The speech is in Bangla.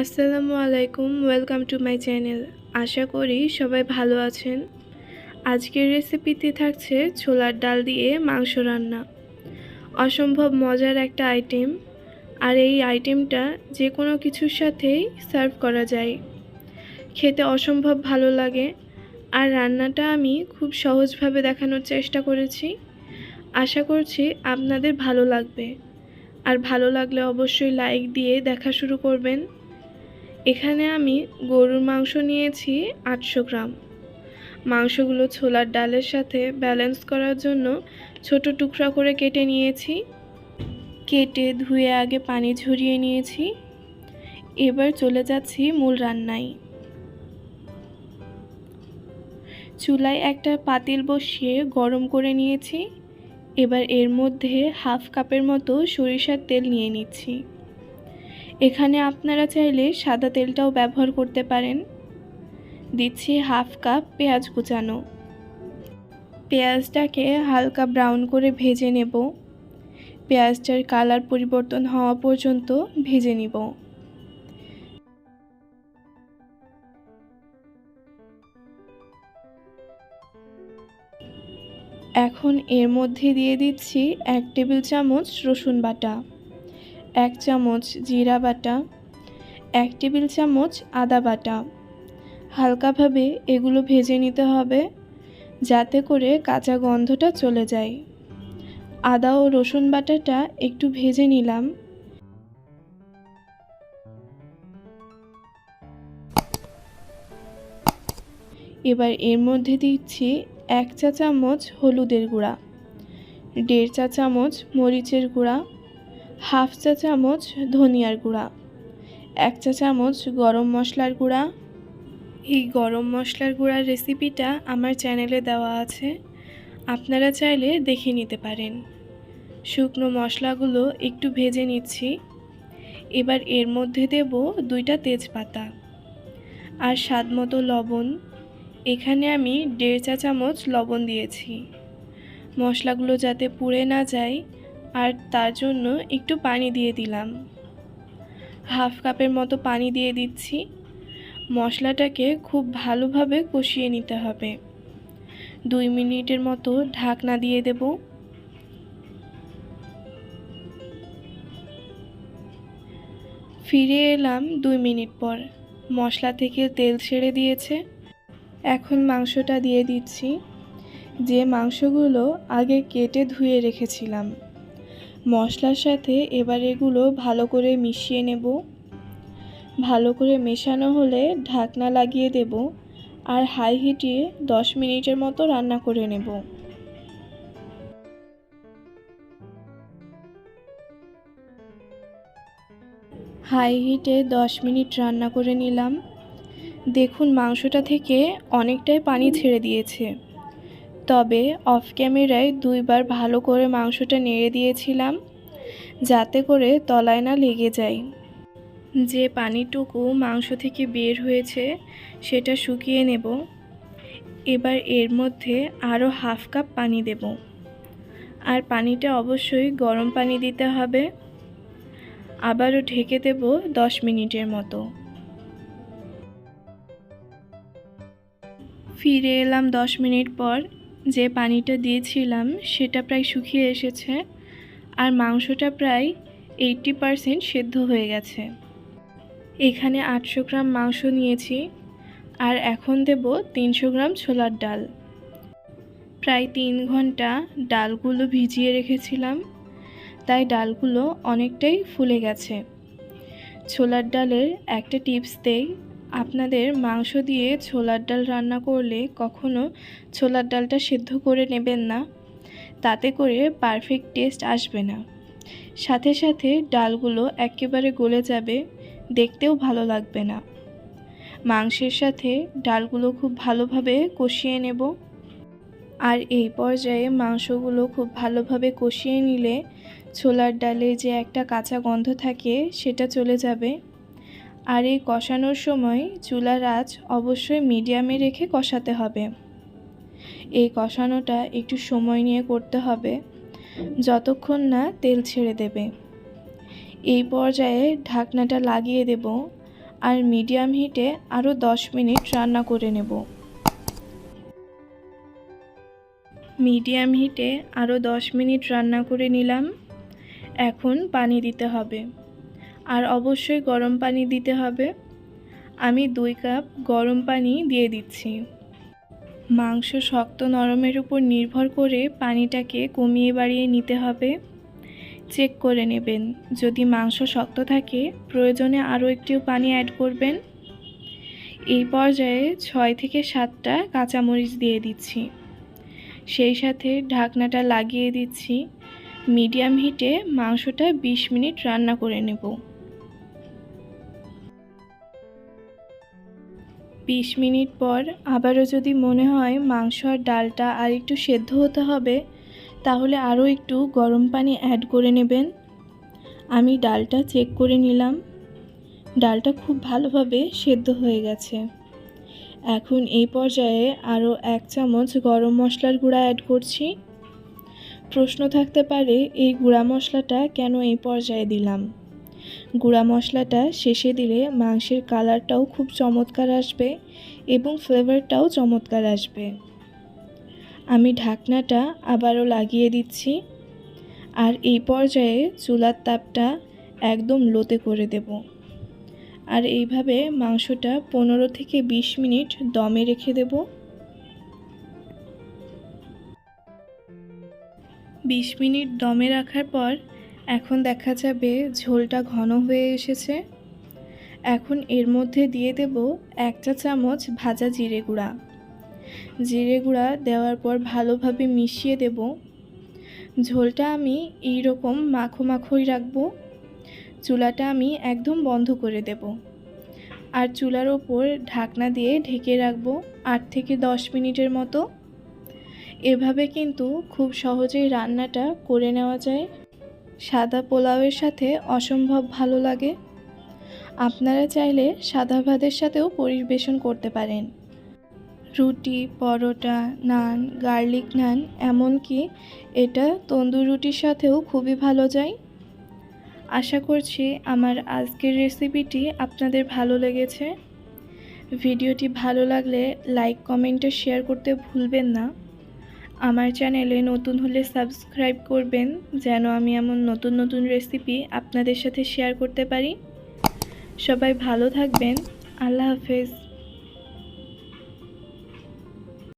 আসসালামু আলাইকুম ওয়েলকাম টু মাই চ্যানেল আশা করি সবাই ভালো আছেন। আজকের রেসিপিতে থাকছে ছোলার ডাল দিয়ে মাংস রান্না। অসম্ভব মজার একটা আইটেম আর এই আইটেমটা যে কোনো কিছুর সাথেই সার্ভ করা যায়। খেতে অসম্ভব ভালো লাগে। আর রান্নাটা আমি খুব সহজভাবে দেখানোর চেষ্টা করেছি। আশা করছি আপনাদের ভালো লাগবে। আর ভালো লাগলে অবশ্যই লাইক দিয়ে দেখা শুরু করবেন। এখানে আমি গরুর মাংস নিয়েছি আটশো গ্রাম। মাংসগুলো ছোলার ডালের সাথে ব্যালেন্স করার জন্য ছোট টুকরা করে কেটে নিয়েছি। কেটে ধুয়ে আগে পানি ঝরিয়ে নিয়েছি। এবার চলে যাচ্ছি মূল রান্নায়। চুলায় একটা পাতিল বসিয়ে গরম করে নিয়েছি। এবার এর মধ্যে হাফ কাপের মতো সরিষার তেল নিয়ে নিচ্ছি। এখানে আপনারা চাইলে সাদা তেলটাও ব্যবহার করতে পারেন। দিচ্ছি হাফ কাপ পেঁয়াজ কুচানো। পেঁয়াজটাকে হালকা ব্রাউন করে ভেজে নেব। পেঁয়াজটার কালার পরিবর্তন হওয়া পর্যন্ত ভেজে নিব। এখন এর মধ্যে দিয়ে দিচ্ছি এক টেবিল চামচ রসুন বাটা। এক চামচ জিরা বাটা, এক টেবিল চামচ আদা বাটা। হালকাভাবে এগুলো ভেজে নিতে হবে যাতে করে কাঁচা গন্ধটা চলে যায়। আদা ও রসুন বাটাটা একটু ভেজে নিলাম। এবার এর মধ্যে দিচ্ছি এক চা চামচ হলুদের গুঁড়া, দেড় চা চামচ মরিচের গুঁড়া হাফ চা চামচ ধনিয়ার গুঁড়া, এক চা চামচ গরম মশলার গুঁড়া। এই গরম মশলার গুঁড়ার রেসিপিটা আমার চ্যানেলে দেওয়া আছে, আপনারা চাইলে দেখে নিতে পারেন। শুকনো মশলাগুলো একটু ভেজে নিচ্ছি। এবার এর মধ্যে দেব দুইটা তেজপাতা আর স্বাদ মতো লবণ। এখানে আমি দেড় চা চামচ লবণ দিয়েছি। মশলাগুলো যাতে পুড়ে না যায় আর তার জন্য একটু পানি দিয়ে দিলাম। হাফ কাপের মতো পানি দিয়ে দিচ্ছি। মশলাটাকে খুব ভালোভাবে কষিয়ে নিতে হবে। দুই মিনিটের মতো ঢাকনা দিয়ে দেব। ফিরে এলাম দুই মিনিট পর। মশলা থেকে তেল ছেড়ে দিয়েছে। এখন মাংসটা দিয়ে দিচ্ছি। যে মাংসগুলো আগে কেটে ধুয়ে রেখেছিলাম। মশলার সাথে এবার এগুলো ভালো করে মিশিয়ে নেব। ভালো করে মেশানো হলে ঢাকনা লাগিয়ে দেব আর হাই হিটে দশ মিনিটের মতো রান্না করে নেব। হাই হিটে দশ মিনিট রান্না করে নিলাম। দেখুন মাংসটা থেকে অনেকটাই পানি ছেড়ে দিয়েছে। তবে অফ ক্যামেরায় দুইবার ভালো করে মাংসটা নেড়ে দিয়েছিলাম, যাতে করে তলায় না লেগে যায়। যে পানিটুকু মাংস থেকে বের হয়েছে, সেটা শুকিয়ে নেব। এবার এর মধ্যে আরও হাফ কাপ পানি দেব। আর পানিটা অবশ্যই গরম পানি দিতে হবে। আবারও ঢেকে দেব দশ মিনিটের মতো। ফিরে এলাম দশ মিনিট পর। যে পানিটা দিয়েছিলাম সেটা প্রায় শুকিয়ে এসেছে আর মাংসটা প্রায় এইটটি পারসেন্ট সেদ্ধ হয়ে গেছে। এখানে আটশো গ্রাম মাংস নিয়েছি আর এখন দেব তিনশো গ্রাম ছোলার ডাল। প্রায় তিন ঘণ্টা ডালগুলো ভিজিয়ে রেখেছিলাম, তাই ডালগুলো অনেকটাই ফুলে গেছে। ছোলার ডালের একটা টিপস দেই আপনাদের মাংস দিয়ে ছোলার ডাল রান্না করলে কখনো ছোলার ডালটা সেদ্ধ করে নেবেন না। তাতে করে পারফেক্ট টেস্ট আসবে না। সাথে সাথে ডালগুলো একেবারে গলে যাবে, দেখতেও ভালো লাগবে না। মাংসের সাথে ডালগুলো খুব ভালোভাবে কষিয়ে নেব। আর এই পর্যায়ে মাংসগুলো খুব ভালোভাবে কষিয়ে নিলে ছোলার ডালে যে একটা কাঁচা গন্ধ থাকে, সেটা চলে যাবে। আর এই কষানোর সময় চুলার আঁচ অবশ্যই মিডিয়ামে রেখে কষাতে হবে। এই কষানোটা একটু সময় নিয়ে করতে হবে, যতক্ষণ না তেল ছেড়ে দেবে। এই পর্যায়ে ঢাকনাটা লাগিয়ে দেব আর মিডিয়াম হিটে আরও দশ মিনিট রান্না করে নেব। মিডিয়াম হিটে আরও দশ মিনিট রান্না করে নিলাম। এখন পানি দিতে হবে। আর অবশ্যই গরম পানি দিতে হবে। আমি দুই কাপ গরম পানি দিয়ে দিচ্ছি। মাংস শক্ত নরমের উপর নির্ভর করে পানিটাকে কমিয়ে বাড়িয়ে নিতে হবে। চেক করে নেবেন, যদি মাংস শক্ত থাকে, প্রয়োজনে আরও একটু পানি অ্যাড করবেন। এই পর্যায়ে ছয় থেকে সাতটা কাঁচামরিচ দিয়ে দিচ্ছি। সেই সাথে ঢাকনাটা লাগিয়ে দিচ্ছি। মিডিয়াম হিটে মাংসটা বিশ মিনিট রান্না করে নেব। বিশ মিনিট পর আবারও যদি মনে হয় মাংস আর ডালটা আর একটু সেদ্ধ হতে হবে, তাহলে আরও একটু গরম পানি অ্যাড করে নেবেন। আমি ডালটা চেক করে নিলাম। ডালটা খুব ভালোভাবে সেদ্ধ হয়ে গেছে। এখন এই পর্যায়ে আরও এক চামচ গরম মশলার গুঁড়া অ্যাড করছি। প্রশ্ন থাকতে পারে এই গুঁড়া মশলাটা কেন এই পর্যায়ে দিলাম। গুঁড়া মশলাটা শেষে দিলে মাংসের কালারটাও খুব চমৎকার আসবে এবং ফ্লেভারটাও চমৎকার আসবে। আমি ঢাকনাটা আবারও লাগিয়ে দিচ্ছি। আর এই পর্যায়ে চুলার তাপটা একদম লোতে করে দেব। আর এইভাবে মাংসটা পনেরো থেকে বিশ মিনিট দমে রেখে দেব। বিশ মিনিট দমে রাখার পর এখন দেখা যাবে ঝোলটা ঘন হয়ে এসেছে। এখন এর মধ্যে দিয়ে দেব একটা চামচ ভাজা জিরে গুঁড়া। জিরে গুঁড়া দেওয়ার পর ভালোভাবে মিশিয়ে দেব। ঝোলটা আমি এই রকম মাখো মাখোই রাখব। চুলাটা আমি একদম বন্ধ করে দেব। আর চুলার ওপর ঢাকনা দিয়ে ঢেকে রাখব আট থেকে দশ মিনিটের মতো। এভাবে কিন্তু খুব সহজেই রান্নাটা করে নেওয়া যায়। সাদা পোলাওয়ের সাথে অসম্ভব ভালো লাগে। আপনারা চাইলে সাদা ভাতের সাথেও পরিবেশন করতে পারেন। রুটি, পরোটা, নান, গার্লিক নান, এমনকি এটা তন্দুর রুটির সাথেও খুবই ভালো যায়। আশা করছি আমার আজকের রেসিপিটি আপনাদের ভালো লেগেছে। ভিডিওটি ভালো লাগলে লাইক, কমেন্টে শেয়ার করতে ভুলবেন না। আমার চ্যানেলে নতুন হলে সাবস্ক্রাইব করবেন, যেন আমি এমন নতুন নতুন রেসিপি আপনাদের সাথে শেয়ার করতে পারি। সবাই ভালো থাকবেন। আল্লাহ হাফেজ।